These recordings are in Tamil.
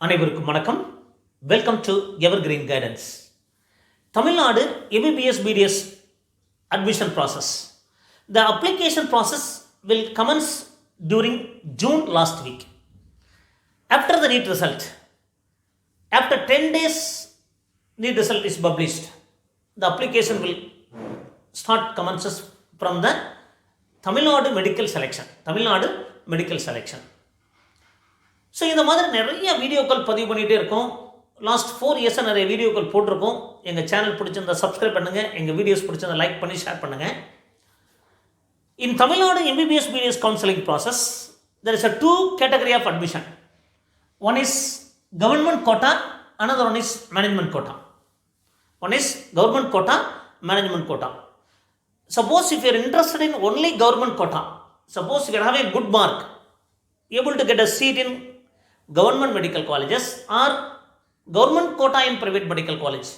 அனைவருக்கும் வணக்கம் welcome to evergreen guidance Tamil Nadu MBBS BDS admission process. The application process will commence during June last week. After the NEET result, after 10 days, NEET result is published. The application will start commences from the Tamil Nadu medical selection. Tamil Nadu medical selection. So இந்த மாதிரி நிறைய வீடியோக்கள் பதிவு பண்ணிகிட்டே இருக்கோம். லாஸ்ட் ஃபோர் இயர்ஸாக நிறைய வீடியோக்கள் போட்டிருக்கோம். எங்கள் சேனல் பிடிச்சிருந்தா சப்ஸ்கிரைப் பண்ணுங்கள் எங்கள் வீடியோஸ் பிடிச்சிருந்தா லைக் பண்ணி ஷேர் பண்ணுங்கள் in Tamil Nadu MBBS BDS counselling process there is a two category of admission one is government quota another one is management quota one is government quota management quota suppose if you interested in only government quota suppose suppose you have a good mark able to get a seat government medical colleges or government quota in private medical college.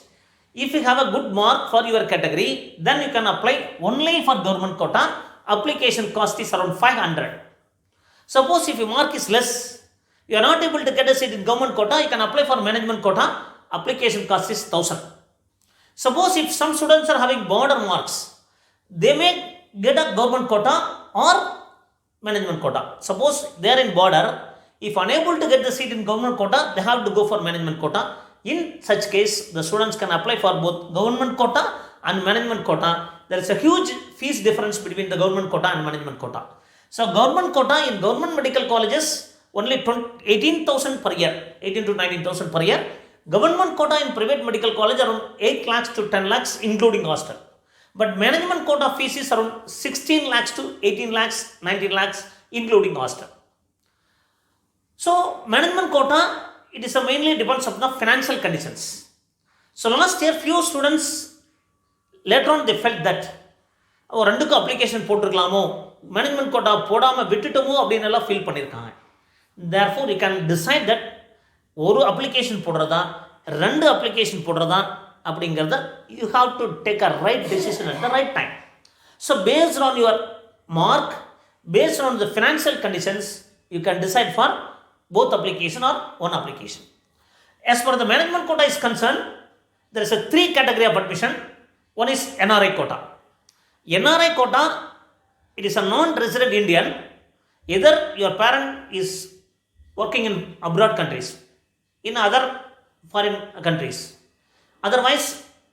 If you have a good mark for your category then you can apply only for government quota. Application cost is around 500 suppose if your mark is less you are not able to get a seat in government quota you can apply for management quota. Application cost is 1000 Suppose if some students are having border marks, they may get a government quota or management quota. Suppose they are in border, if unable to get the seat in government quota, they have to go for management quota. In such case, the students can apply for both government quota and management quota. There is a huge fees difference between the government quota and management quota. So, government quota in government medical colleges only 18,000 per year, 18 to 19,000 per year. Government quota in private medical college around 8 lakhs to 10 lakhs including hostel. But management quota fees is around 16 lakhs to 18 lakhs, 19 lakhs including hostel. So management quota, it is a mainly depends upon the financial conditions. So last year few students later on they felt that ஓ ரெண்டுக்கும் அப்ளிகேஷன் போட்டிருக்கலாமோ? மேனேஜ்மெண்ட் கோட்டா போடாமல் விட்டுட்டோமோ? அப்படின்னு எல்லாம் ஃபீல் பண்ணியிருக்காங்க therefore you can decide that ஒரு அப்ளிகேஷன் போடுறதா ரெண்டு அப்ளிகேஷன் போடுறதா அப்படிங்கிறத you have to take a right decision at the right time so based on your mark based on the financial conditions you can decide for both application or one application. As far as the management quota is concerned, there is a three category of admission. One is NRI quota. NRI quota, it is a non-resident Indian. Either your parent is working in abroad countries, in other foreign countries. Otherwise,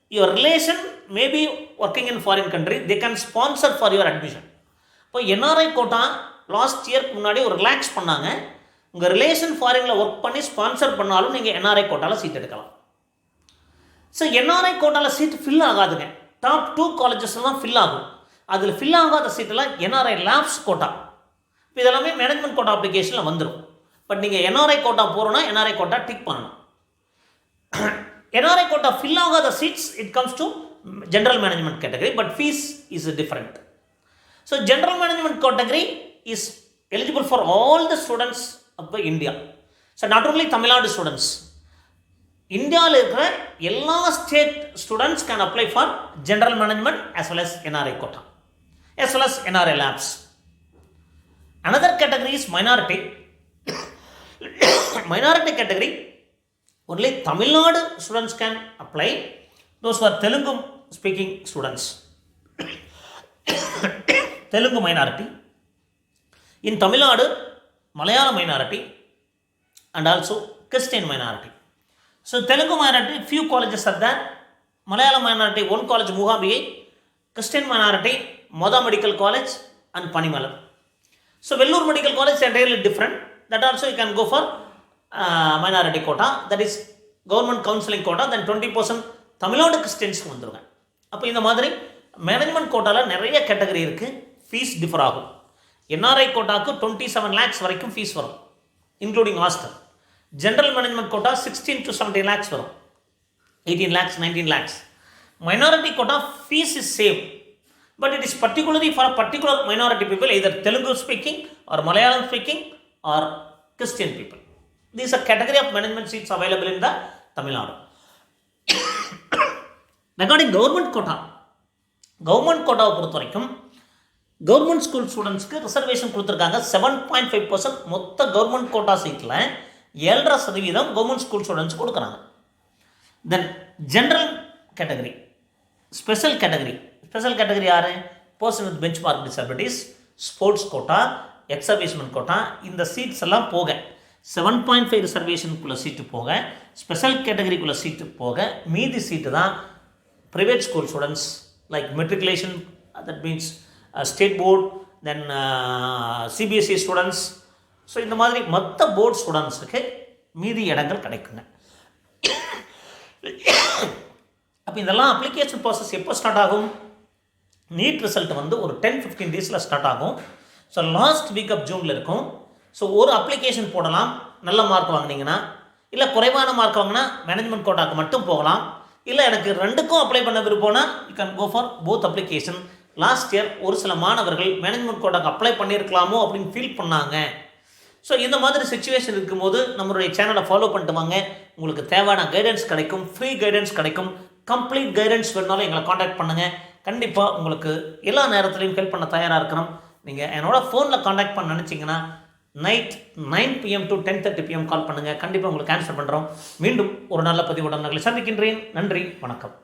your relation may be working in foreign country. They can sponsor for your admission. இப்போ என்ஆர்ஐ கோட்டா லாஸ்ட் இயர்க்கு முன்னாடி ஒரு ரிலாக்ஸ் பண்ணாங்க உங்கள் ரிலேஷன் ஃபாரினில் ஒர்க் பண்ணி ஸ்பான்சர் பண்ணாலும் நீங்கள் என்ஆர்ஐ கோட்டாவில் சீட் எடுக்கலாம். ஸோ என்ஆர்ஐ கோட்டாவில் சீட் ஃபில் ஆகாதுங்க. டாப் டூ காலேஜஸ் தான் ஃபில் ஆகும். அதில் ஃபில் ஆகாத சீட்டெல்லாம் என்ஆர்ஐ லேப்ஸ் கோட்டா இப்போ இதெல்லாமே மேனேஜ்மெண்ட் கோட்டா அப்ளிகேஷனில் வந்துடும் பட் நீங்கள் என்ஆர்ஐ கோட்டா போகிறோன்னா என்ஆர்ஐ கோட்டா டிக் பண்ணணும். என்ஆர்ஐ கோட்டா ஃபில் ஆகாத seats it comes to general management category but fees is different so general management category is eligible for all the students of India so not only Tamil Nadu students இந்தியாவில் இருக்கிற எல்லா state students can apply for general management as well as NRI quota as well as NRI labs another category is minority minority category only Tamil Nadu students can apply those who are Telugu speaking students Telugu minority in Tamil Nadu Malayalam minority and also Christian minority so Telugu minority few colleges are there Malayalam minority one college Muhabigai Christian minority Moda Medical College and Panimalam so Vellore Medical College is entirely different that also you can go for uh, minority quota that is government counseling quota then 20% Tamil Nadu கிறிஸ்டியன்ஸ்க்கு வந்துருங்க அப்போ இந்த மாதிரி மேனேஜ்மெண்ட் கோட்டாவில் நிறைய கேட்டகரி இருக்குது ஃபீஸ் டிஃபர் ஆகும் என்ஆர்ஐ கோட்டாக்கு டுவெண்ட்டி செவன் லேக்ஸ் வரைக்கும் ஃபீஸ் வரும் including hostel general management quota sixteen to seventeen lakhs வரும் eighteen lakhs nineteen lakhs minority quota fees is same but it is particularly for particular minority people either Telugu speaking or Malayalam speaking or Christian people these a category of management seats available in the Tamil Nadu regarding government quota government கோட்டாவை பொறுத்த வரைக்கும் கவர்மெண்ட் ஸ்கூல் ஸ்டூடெண்ட்ஸ்க்கு ரிசர்வேஷன் கொடுத்துருக்காங்க. செவன் பாயிண்ட் ஃபைவ் பர்சன்ட் மொத்த கவர்மெண்ட் கோட்டா சீட்டில் ஏழரை சதவீதம் கவர்மெண்ட் ஸ்கூல் ஸ்டூடெண்ட்ஸ் கொடுக்குறாங்க. Then general category special category special category யார்? Person with benchmark disabilities sports quota ex-servicemen quota இந்த சீட்ஸ் எல்லாம் போக செவன் பாயிண்ட் ஃபைவ் ரிசர்வேஷனுக்குள்ளே சீட்டு போக ஸ்பெஷல் கேட்டகரிக்குள்ளே சீட்டு போக மீதி சீட்டு தான் private school students like matriculation that means state board then CBSE students so இந்த மாதிரி மற்ற போர்ட் ஸ்டூடெண்ட்ஸுக்கு மீதி இடங்கள் கிடைக்குங்க. அப்போ இதெல்லாம் அப்ளிகேஷன் ப்ராசஸ் எப்போ ஸ்டார்ட் ஆகும்? நீட் ரிசல்ட் வந்து ஒரு டென் ஃபிஃப்டீன் டேஸில் ஸ்டார்ட் ஆகும். ஸோ லாஸ்ட் வீக் ஆஃப் ஜூனில் இருக்கும். ஸோ ஒரு அப்ளிகேஷன் போடலாம். நல்ல மார்க் வாங்கினீங்கன்னா இல்லை குறைவான மார்க் வாங்கினா மேனேஜ்மெண்ட் கோட்டாக்கு மட்டும் போகலாம். இல்லை எனக்கு ரெண்டுக்கும் அப்ளை பண்ண விருப்பம்னா you can go for both application last year ஒரு சில மாணவர்கள் மேனேஜ்மெண்ட் கோட்டாக்கு அப்ளை பண்ணியிருக்கலாமோ அப்படின்னு ஃபீல் பண்ணாங்க. ஸோ இந்த மாதிரி சுச்சுவேஷன் இருக்கும்போது நம்மளுடைய சேனலை ஃபாலோ பண்ணிட்டு வாங்க. உங்களுக்கு தேவையான கைடன்ஸ் கிடைக்கும் ஃப்ரீ கைடன்ஸ் கிடைக்கும். கம்ப்ளீட் கைடன்ஸ் வேணுனாலும் எங்களை காண்டாக்ட் பண்ணுங்கள் கண்டிப்பாக உங்களுக்கு எல்லா நேரத்துலையும் ஹெல்ப் பண்ண தயாராக இருக்கிறோம். நீங்கள் என்னோட ஃபோனில் காண்டாக்ட் பண்ண நினச்சிங்கன்னா night nine PM to ten thirty PM call பண்ணுங்கள் கண்டிப்பாக உங்களுக்கு ஆன்சர் பண்ணுறோம் மீண்டும் ஒரு நல்ல பதிவுடன் உங்களை சந்திக்கின்றேன். நன்றி வணக்கம்.